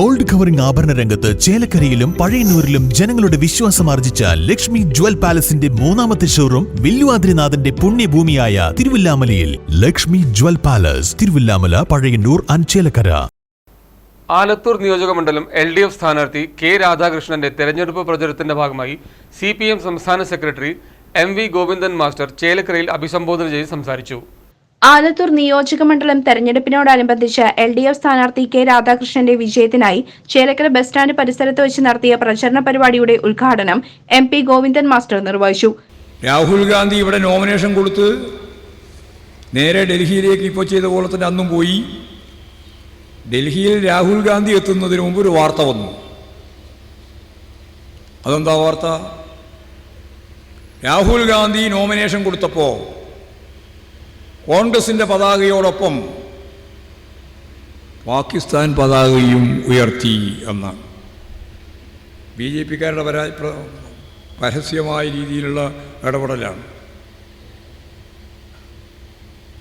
Gold covering ആഭരണ രംഗത്ത് ചേലക്കരയിലും പഴയന്നൂരിലും ജനങ്ങളുടെ വിശ്വാസം ആർജിച്ച ലക്ഷ്മി ജ്വൽ പാലസിന്റെ മൂന്നാമത്തെ ഷോറൂം വില്ലുവാദ്രിനാഥന്റെ പുണ്യഭൂമിയായ തിരുവില്ലാമലയിൽ. ലക്ഷ്മി ജ്വൽ പാലസ് തിരുവില്ലാമല പഴയന്നൂർ അഞ്ചേലക്കര ചേലക്കര. ആലത്തൂർ നിയോജകമണ്ഡലം എൽ ഡി എഫ് സ്ഥാനാർത്ഥി കെ രാധാകൃഷ്ണന്റെ തെരഞ്ഞെടുപ്പ് പ്രചരണത്തിന്റെ ഭാഗമായി സി പി എം സംസ്ഥാന secretary M V Govindan master ചേലക്കരയിൽ അഭിസംബോധന ചെയ്ത് സംസാരിച്ചു. ആലത്തൂർ നിയോജകമണ്ഡലം തെരഞ്ഞെടുപ്പിനോടനുബന്ധിച്ച് എൽ ഡി എഫ് സ്ഥാനാർത്ഥി കെ രാധാകൃഷ്ണന്റെ വിജയത്തിനായി ചേലക്കര ബസ് സ്റ്റാൻഡ് പരിസരത്ത് വെച്ച് നടത്തിയ പ്രചരണ പരിപാടിയുടെ ഉദ്ഘാടനം എം പി ഗോവിന്ദൻ മാസ്റ്റർ നിർവഹിച്ചു. രാഹുൽ ഗാന്ധി ഇവിടെ നോമിനേഷൻ കൊടുത്ത് നേരെ ഡൽഹിയിലേക്ക് ഇപ്പോൾ ചെയ്ത പോലെ തന്നെ അന്നും പോയി. ഡൽഹിയിൽ രാഹുൽ ഗാന്ധി എത്തുന്നതിന് മുമ്പ് ഒരു വാർത്ത വന്നു. അതെന്താ വാർത്ത? രാഹുൽ ഗാന്ധി നോമിനേഷൻ കൊടുത്തപ്പോൾ കോൺഗ്രസിന്റെ പതാകയോടൊപ്പം പാകിസ്ഥാൻ പതാകയും ഉയർത്തി എന്നാണ്. ബി ജെ പിക്കാരുടെ പരാ പരസ്യമായ രീതിയിലുള്ള ഇടപെടലാണ്.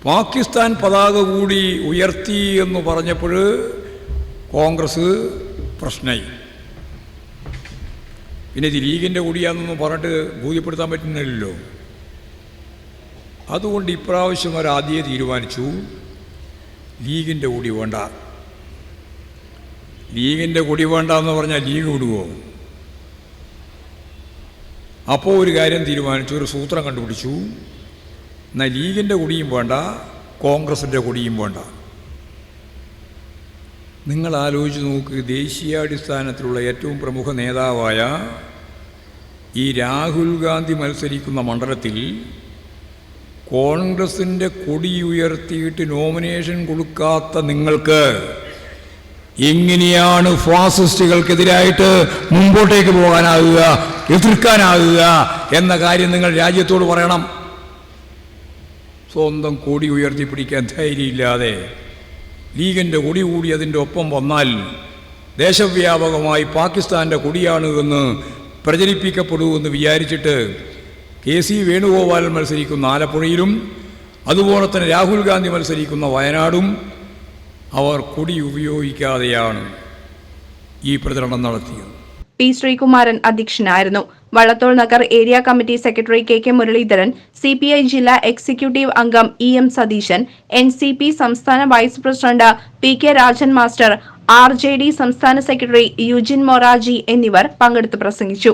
പാകിസ്ഥാൻ പതാക കൂടി ഉയർത്തി എന്ന് പറഞ്ഞപ്പോൾ കോൺഗ്രസ് പ്രശ്നമായി. പിന്നെ ഇത് ലീഗിന്റെ കൂടിയാണെന്നൊന്നും പറഞ്ഞിട്ട് ബോധ്യപ്പെടുത്താൻ പറ്റുന്നില്ലല്ലോ. അതുകൊണ്ട് ഇപ്രാവശ്യം അവർ ആദ്യമേ തീരുമാനിച്ചു ലീഗിന്റെ കൂടി വേണ്ട. ലീഗിന്റെ കൂടി വേണ്ട എന്ന് പറഞ്ഞാൽ ലീഗ് വിടുവോ? അപ്പോൾ ഒരു കാര്യം തീരുമാനിച്ചു ഒരു സൂത്രം കണ്ടുപിടിച്ചു. എന്നാൽ ലീഗിന്റെ കൊടിയും വേണ്ട കോൺഗ്രസിന്റെ കൊടിയും വേണ്ട. നിങ്ങൾ ആലോചിച്ച് നോക്ക് ദേശീയാടിസ്ഥാനത്തിലുള്ള ഏറ്റവും പ്രമുഖ നേതാവായ ഈ രാഹുൽ ഗാന്ധി മത്സരിക്കുന്ന മണ്ഡലത്തിൽ കോൺഗ്രസിന്റെ കൊടി ഉയർത്തിയിട്ട് നോമിനേഷൻ കൊടുക്കാത്ത നിങ്ങൾക്ക് എങ്ങനെയാണ് ഫാസിസ്റ്റുകൾക്കെതിരായിട്ട് മുമ്പോട്ടേക്ക് പോകാനാകുക എതിർക്കാനാകുക എന്ന കാര്യം നിങ്ങൾ രാജ്യത്തോട് പറയണം. സ്വന്തം കൊടി ഉയർത്തി പിടിക്കാൻ ധൈര്യമില്ലാതെ ലീഗിന്റെ കൊടി കൂടി അതിന്റെ ഒപ്പം വന്നാൽ ദേശവ്യാപകമായി പാകിസ്ഥാന്റെ കൊടിയാണ് എന്ന് പ്രചരിപ്പിക്കപ്പെടൂ എന്ന് വിചാരിച്ചിട്ട് കെ സി വേണുഗോപാലൻ മത്സരിക്കുന്ന ആലപ്പുഴയിലും അതുപോലെ തന്നെ രാഹുൽ ഗാന്ധി മത്സരിക്കുന്ന വയനാടും അവർ കൊടി ഉപയോഗിക്കാതെയാണ് ഈ പ്രചരണം നടത്തിയത്. പി ശ്രീകുമാരൻ അധ്യക്ഷനായിരുന്നു. Vallathol Nagar area committee secretary K K Muraleedharan C P I ജില്ലാ എക്സിക്യൂട്ടീവ് അംഗം E M Satheesan N C P സംസ്ഥാന vice president P K Rajan master R J D സംസ്ഥാന സെക്രട്ടറി യുജിൻ മൊറാജി എന്നിവർ പങ്കെടുത്ത് പ്രസംഗിച്ചു.